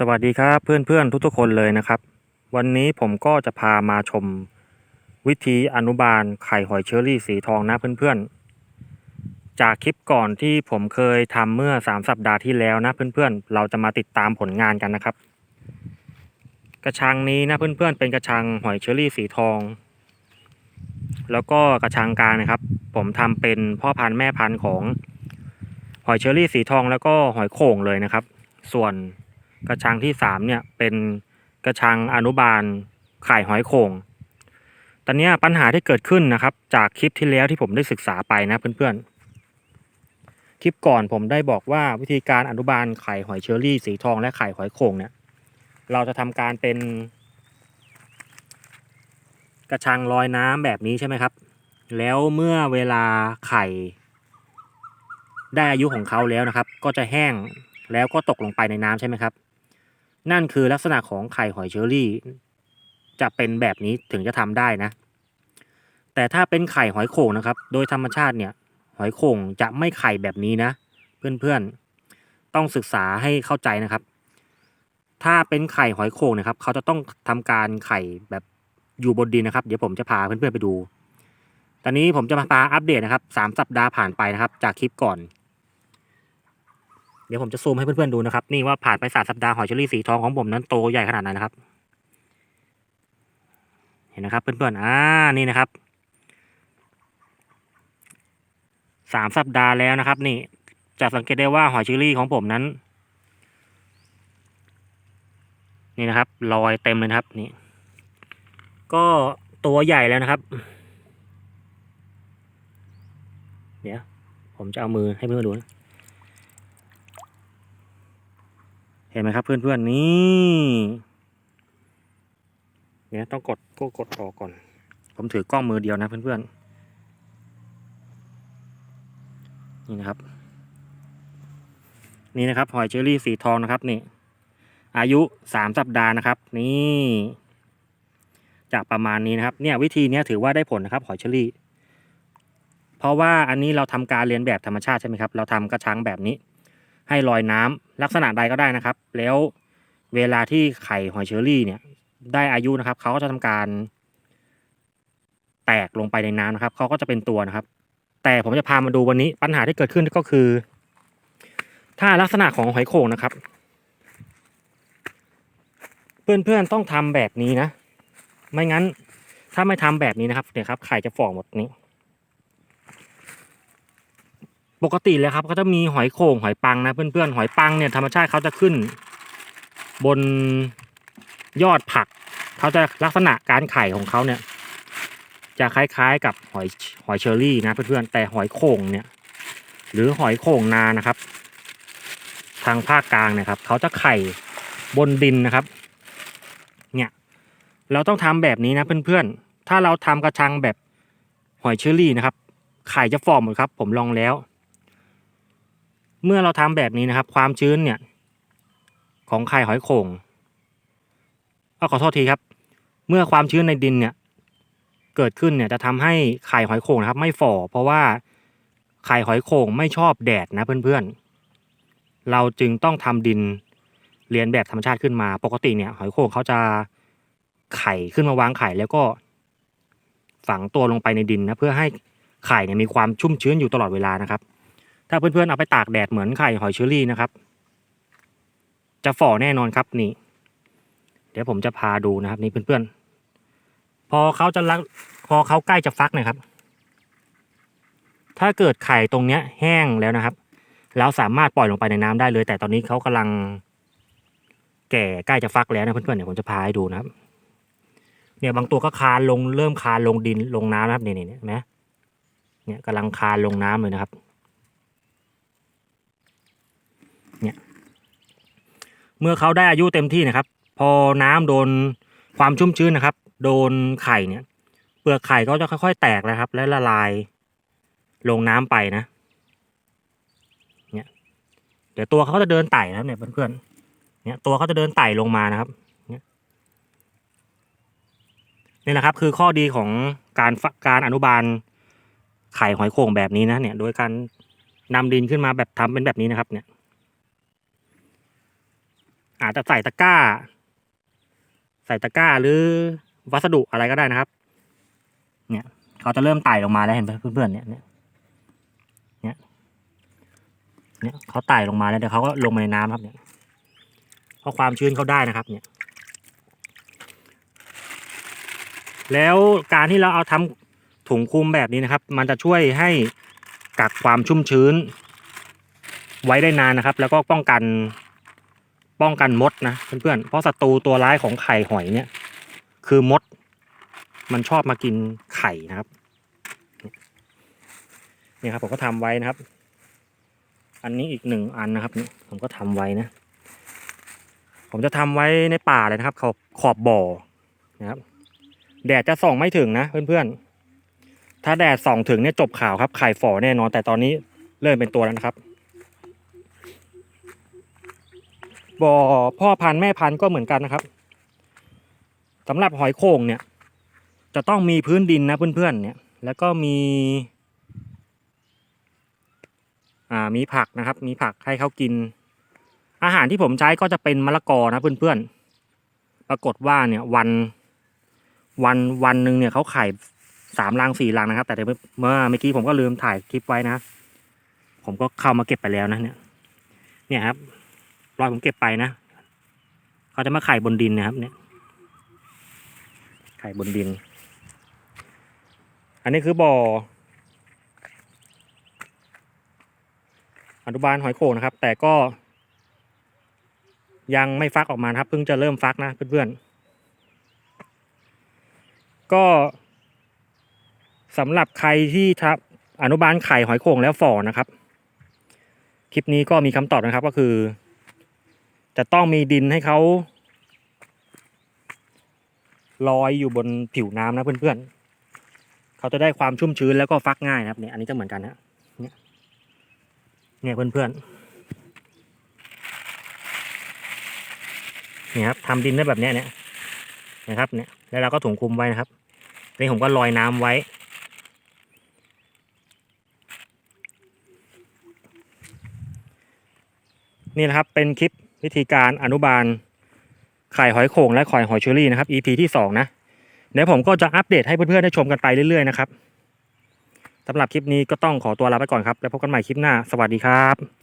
สวัสดีครับเพื่อนๆทุกๆคนเลยนะครับ วันนี้ผมก็จะพามาชม วิธีอนุบาลไข่หอยเชอรี่สีทองนะเพื่อนๆ จากคลิปก่อนที่ผมเคยทำเมื่อ 3 สัปดาห์ที่แล้วนะเพื่อนๆ เราจะมาติดตามผลงานกันนะครับ กระชังนี้นะเพื่อนๆ เป็นกระชังหอยเชอรี่สีทอง แล้วก็กระชังกลางนะครับ ผมทำเป็นพ่อพันธุ์แม่พันธุ์ของหอยเชอรี่สีทองแล้วก็หอยโข่งเลยนะครับ ส่วน กระชังที่สามเนี่ยเป็นกระชังอนุบาลไข่หอยโข่งตอนนี้ปัญหาที่เกิดขึ้นนะครับ จากคลิปที่แล้วที่ผมได้ศึกษาไปนะเพื่อนๆ คลิปก่อนผมได้บอกว่าวิธีการอนุบาลไข่หอยเชอรี่สีทองและไข่หอยโข่งเนี่ยเราจะทำการเป็น กระชังลอยน้ำแบบนี้ใช่ไหมครับ แล้วเมื่อเวลาไข่ ได้อายุของเขาแล้วนะครับ ก็จะแห้งแล้วก็ตกลงไปในน้ำใช่ไหมครับ นั่นคือลักษณะของไข่หอยเชอรี่ จะเป็นแบบนี้ถึงจะทำได้นะ แต่ถ้าเป็นไข่หอยโข่งนะครับ โดยธรรมชาติเนี่ย หอยโข่งจะไม่ไข่แบบนี้นะ เพื่อนๆต้องศึกษาให้เข้าใจนะครับ ถ้าเป็นไข่หอยโข่งนะครับ เขาจะต้องทำการไข่แบบอยู่บนดินนะครับ เดี๋ยวผมจะพาเพื่อนๆไปดู ตอนนี้ผมจะมาพาอัปเดตนะครับสามสัปดาห์ผ่านไปนะครับ จากคลิปก่อน เดี๋ยวผมจะซูมให้เพื่อนๆดูนะครับ นี่ว่าผ่านไปสามสัปดาห์หอยเชอรี่สีทองของผมนั้นโตใหญ่ขนาดไหนนะครับ เห็นนะครับเพื่อนๆอ่านี่นะครับสามสัปดาห์แล้วนะครับ นี่จะสังเกตได้ว่าหอยเชอรี่ของผมนั้น นี่นะครับรอยเต็มเลยนะครับนี่ ก็ตัวใหญ่แล้วนะครับ เดี๋ยวผมจะเอามือให้เพื่อนๆดูนะ เห็นไหมครับเพื่อนๆนี่เนี่ยต้องกดก็กดออกก่อน ผมถือกล้องมือเดียวนะเพื่อนๆนี่นะครับ นี่นะครับหอยเชอรี่สีทองนะครับนี่ อายุสามสัปดาห์นะครับ นี่จากประมาณนี้นะครับ เนี่ยวิธีเนี้ยถือว่าได้ผลนะครับหอยเชอรี่ เพราะว่าอันนี้เราทำการเรียนแบบธรรมชาติใช่ไหมครับ เราทำกระชังแบบนี้ ให้ลอยน้ำลักษณะใดก็ได้นะครับ แล้วเวลาที่ไข่หอยเชอรี่เนี่ย ได้อายุนะครับเขาก็จะทำการแตกลงไปในน้ำนะครับเขาก็จะเป็นตัวนะครับ แต่ผมจะพามาดูวันนี้ปัญหาที่เกิดขึ้นก็คือ ถ้าลักษณะของหอยโข่งนะครับ เพื่อนๆต้องทำแบบนี้นะ ไม่งั้นถ้าไม่ทำแบบนี้นะครับเนี่ยครับไข่จะฝ่อหมดนี้ ปกติเลยครับเขาจะมีหอยโข่งหอยปังนะเพื่อนๆหอยปังเนี่ยธรรมชาติเขาจะขึ้น บนยอดผักเขาจะลักษณะการไข่ของเขาเนี่ย จะคล้ายๆกับหอยหอยเชอรี่นะเพื่อนๆแต่หอยโข่งเนี่ย หรือหอยโข่งนานะครับ ทางภาคกลางเนี่ยครับเขาจะไข่บนดินนะครับ เนี่ย เราต้องทำแบบนี้นะเพื่อนๆถ้าเราทำกระชังแบบหอยเชอรี่นะครับไข่จะฟอร์มหมดครับ ผมลองแล้ว เมื่อเราทำแบบนี้นะครับ ความชื้นเนี่ยของไข่หอยโข่งเอาขอโทษทีครับ เมื่อความชื้นในดินเนี่ย เกิดขึ้นเนี่ยจะทำให้ไข่หอยโข่งนะครับ ไม่ฝ่อเพราะว่าไข่หอยโข่งไม่ชอบแดดนะเพื่อนๆ เราจึงต้องทำดินเรียนแบบธรรมชาติขึ้นมา ปกติเนี่ย หอยโข่งเขาจะไข่ขึ้นมาวางไข่แล้วก็ ฝังตัวลงไปในดินนะเพื่อให้ไข่เนี่ยมีความชุ่มชื้นอยู่ตลอดเวลานะครับ ถ้าเพื่อนๆเอาไปตากแดดเหมือนไข่หอยเชอรี่นะครับ จะฝ่อแน่นอนครับนี่ เดี๋ยวผมจะพาดูนะครับ นี่เพื่อนๆ พอเขาจะลักพอเขาใกล้จะฟักนะครับ ถ้าเกิดไข่ตรงเนี้ย แห้งแล้วนะครับแล้วสามารถปล่อยลงไปในน้ำได้เลย แต่ตอนนี้เขากำลัง แก่ใกล้จะฟักแล้วนะเพื่อนๆเดี๋ยวผมจะพาให้ดูนะครับ เนี่ยบางตัวก็คานลงเริ่มคานลงดินลงน้ำนะครับเนี่ยเนี่ยนไหมเนี่ยกำลังคานลงน้ำเลยนะครับ เนี่ย เมื่อเขาได้อายุเต็มที่นะครับ พอน้ำโดนความชุ่มชื้นนะครับ โดนไข่เนี่ย เปลือกไข่ก็จะค่อย ๆ แตกนะครับ และละลายลงน้ำไปนะ เนี่ย เดี๋ยวตัวเขาจะเดินไต่นะครับเนี่ยเพื่อนๆ เนี่ยตัวเขาจะเดินไต่ลงมานะครับ เนี่แหละครับ คือข้อดีของการการอนุบาลไข่หอยโข่งแบบนี้นะเนี่ย โดยการนำดินขึ้นมาแบบทำเป็นแบบนี้นะครับ เนี่ย อาจจะใส่ตะกร้า ใส่ตะกร้าหรือวัสดุอะไรก็ได้นะครับ เนี่ยเขาจะเริ่มไต่ลงมาแล้วเห็นไหมเพื่อนๆเนี่ยเนี่ยเนี่ยเนี่ยเขาไต่ลงมาแล้วเดี๋ยวเขาก็ลงมาในน้ำครับเนี่ยเพราะความชื้นเขาได้นะครับ เนี่ย แล้วการที่เราเอาทำถุงคลุมแบบนี้นะครับ มันจะช่วยให้กักความชุ่มชื้น ไว้ได้นานนะครับ แล้วก็ป้องกัน ป้องกันมดนะเพื่อนๆเพราะศัตรูตัวร้ายของไข่หอยเนี่ย คือมด มันชอบมากินไข่นะครับนี่ครับผมก็ทำไว้นะครับ อันนี้อีกหนึ่งอันนะครับนี่ผมก็ทำไว้นะ ผมจะทำไว้ในป่าเลยนะครับขอบขอบบ่อนะครับ แดดจะส่องไม่ถึงนะเพื่อนๆถ้าแดดส่องถึงเนี่ยจบข่าวครับไข่ฝ่อแน่นอนแต่ตอนนี้เริ่มเป็นตัวแล้วนะครับ บ่อพ่อพันธุ์แม่พันธุ์ก็เหมือนกันนะครับสำหรับหอยโข่งเนี่ย จะต้องมีพื้นดินนะเพื่อนๆเนี่ย แล้วก็มี อ่ามีผักนะครับ มีผักให้เขากิน อาหารที่ผมใช้ก็จะเป็นมะละกอนะเพื่อนๆ ปรากฏว่าเนี่ยวันวันวันหนึ่งเนี่ยเขาไข่สามรังสี่รังนะครับ แต่เมื่อเมื่อกี้ผมก็ลืมถ่ายคลิปไว้นะ ผมก็เข้ามาเก็บไปแล้วนะเนี่ย เนี่ยครับ รอยผมเก็บไปนะเขาจะมาไข่บนดินนะครับ เนี่ย ไข่บนดิน อันนี้คือบ่ออนุบาลหอยโข่งนะครับ แต่ก็ ยังไม่ฟักออกมาครับ เพิ่งจะเริ่มฟักนะเพื่อนๆ ก็สำหรับใครที่ทับอนุบาลไข่หอยโข่งแล้วฝ่อนะครับ คลิปนี้ก็มีคำตอบนะครับก็คือ จะต้องมีดินให้เขาลอยอยู่บนผิวน้ำนะเพื่อนๆ เขาจะได้ความชุ่มชื้นแล้วก็ฟักง่ายนะครับเนี่ยอันนี้ก็เหมือนกันนะเนี่ยเนี่ยเพื่อนๆเนี่ยครับทำดินได้แบบเนี้ยเนี่ยนะครับเนี่ยแล้วเราก็ถุงคลุมไว้นะครับนี่ผมก็ลอยน้ำไว้ นี่นะครับเป็นคลิป วิธีการอนุบาลไข่หอยโข่งและข่อยหอยเชอรี่นะครับ EP ที่สองนะเดี๋ยวผมก็จะอัปเดตให้เพื่อนๆได้ชมกันไปเรื่อยๆนะครับสำหรับคลิปนี้ก็ต้องขอตัวลาไปก่อนครับ แล้วพบกันใหม่คลิปหน้า สวัสดีครับ